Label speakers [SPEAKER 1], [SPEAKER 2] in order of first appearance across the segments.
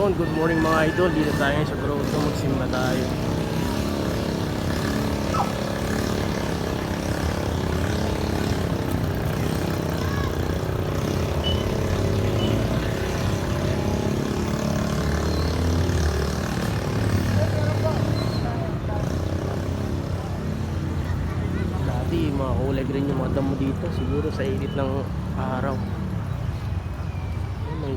[SPEAKER 1] Yun, good morning mga idol. Dito tayo sa Grotto. Magsimba tayo. Dati mga kulay green yung mga damo dito. Siguro sa init ng araw. Oh, may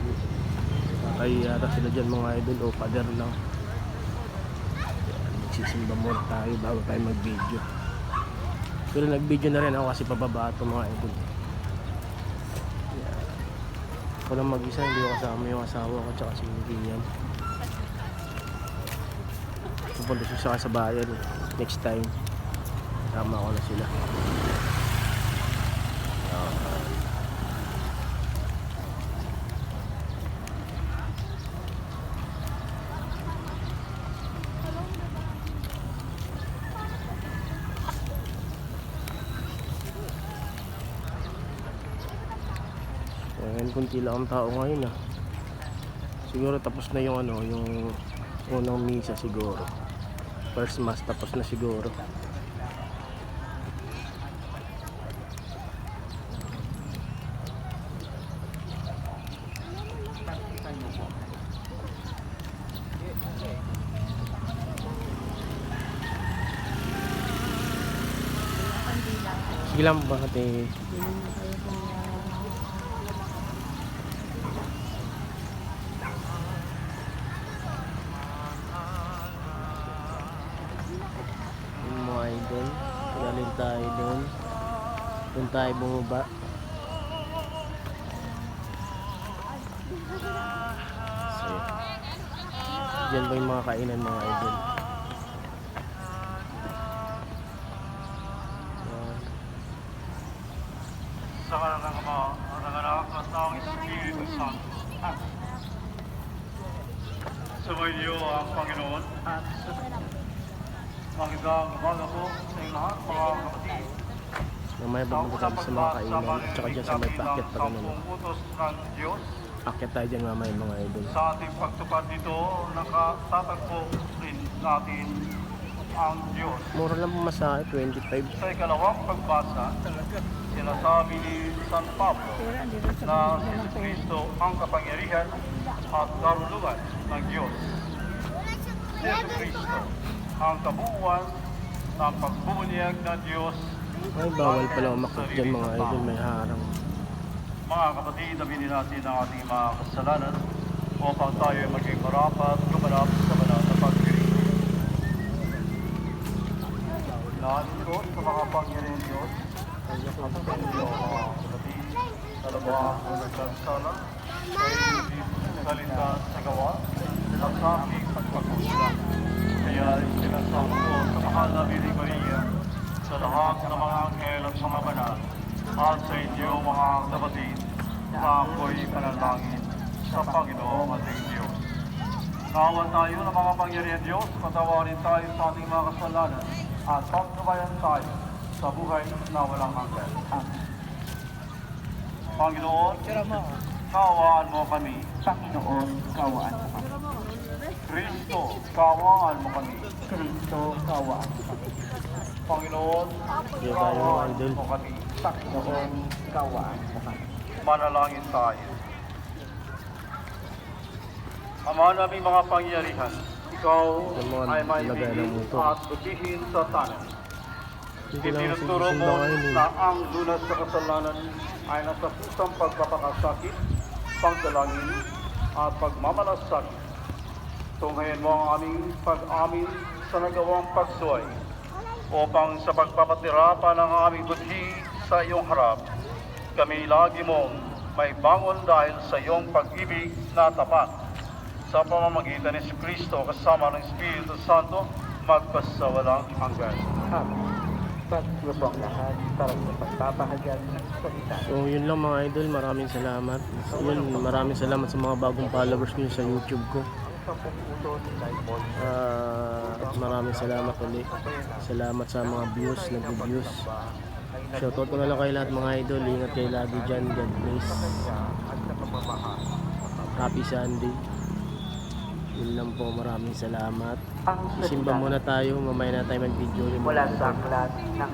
[SPEAKER 1] Kaya yata sila dyan mga idol o pader lang. Yan, Magsisimba muna tayo bago tayo mag-video. Pero nag-video na rin ako kasi pababa ito mga idol. Ako lang mag-isa, hindi ko kasama yung asawa ko tsaka si Vivian. Pupunta siya sa bayan next time. Tama ko na sila. Ah. Ayan, kunti lang ang tao ngayon ah. Siguro tapos na yung ano, yung unang misa siguro. First mass tapos na siguro. Sige lang ba ate? Tayo doon. Doon tayo bumaba. So, Diyan ba yung mga kainan mga idol?
[SPEAKER 2] Sumayo ang Panginoon at Magandang umaga po sa inyong lahat, mga kapatid.
[SPEAKER 1] Mamaya pumunta tayo sa mga kainan. Tsaka dyan sa may packet pa ganun.
[SPEAKER 2] Utos ng Diyos.
[SPEAKER 1] Akit tayo dyan mamaya mga idol.
[SPEAKER 2] Sa ating pagtupad nito, nakatatagpo rin natin ang Diyos.
[SPEAKER 1] Mura lang pumasahe, 25.
[SPEAKER 2] Sa ikalawang pagbasa, sinasabi ni San Pablo na si Kristo ang kapangyarihan at karunungan ng Diyos. Si Kristo ang kabuuan ng pagbubunyag ng Diyos.
[SPEAKER 1] Ay, bawal pala umakit dyan mga idol. May harang.
[SPEAKER 2] Mga kapatid, aminin natin ang ating mga kasalanan upang tayo ay maging marapat, gumanap sa banal na pagkirin. Lahanin ko sa mga pangyarihan Diyos, ang iyo mga kapatid, dalawa ang nagkansala, sa salita, sa gawa, at sa aking pagpagkusla. Kaya sinasama ko sa mahal na Biling Maria, sa lahat ng mga anghel at mga banal, at sa inyo mga kapatid, na ako'y panalangin sa Panginoong ating Diyos. Nawa tayo ng mga pangyarihan Diyos, patawarin tayo sa ating mga kasalanan, at pagkabayan tayo sa buhay na walang hanggan. Panginoon, kawaan mo kami.
[SPEAKER 3] Panginoon, kawaan mo kami.
[SPEAKER 2] Kristo, kawaan mo kami.
[SPEAKER 3] Kristo, kawaan mo kami.
[SPEAKER 2] Panginoon, kawaan mo kami.
[SPEAKER 3] Panginoon, kawaan mo kami.
[SPEAKER 2] Manalangin tayo. Ama naming mga pangyarihan, ikaw ay may bigin at butihin sa tanan. Itinuturo mo na ang lunas sa kasalanan ay nasa pusang pagpapakasakit, pagdalangin, at pagmamalasakit. Tunghayan mo ang aming pag-amin sa nagawang pagsuway upang sa pagpapatirapan ng aming budhi sa iyong harap, kami lagi mong may bangon dahil sa iyong pag-ibig na tapat. Sa pamamagitan ni Kristo kasama ng Espiritu Santo, magpasawalang hanggan.
[SPEAKER 3] Amen. Paglo po ang lahat para sa ng salita.
[SPEAKER 1] So yun lang mga idol, maraming salamat. Yun, maraming salamat sa mga bagong followers nyo sa YouTube ko. At maraming salamat ulit. Salamat sa mga views, nag-views. Shoutout ko na lang kayo lahat mga idol. Ingat kayo lagi dyan. God bless. Happy Sunday. Yun lang po, maraming salamat.
[SPEAKER 3] Ang
[SPEAKER 1] Simba
[SPEAKER 3] salita
[SPEAKER 1] muna tayo, mamaya na tayo mag-video.
[SPEAKER 3] mula sa aklat ng.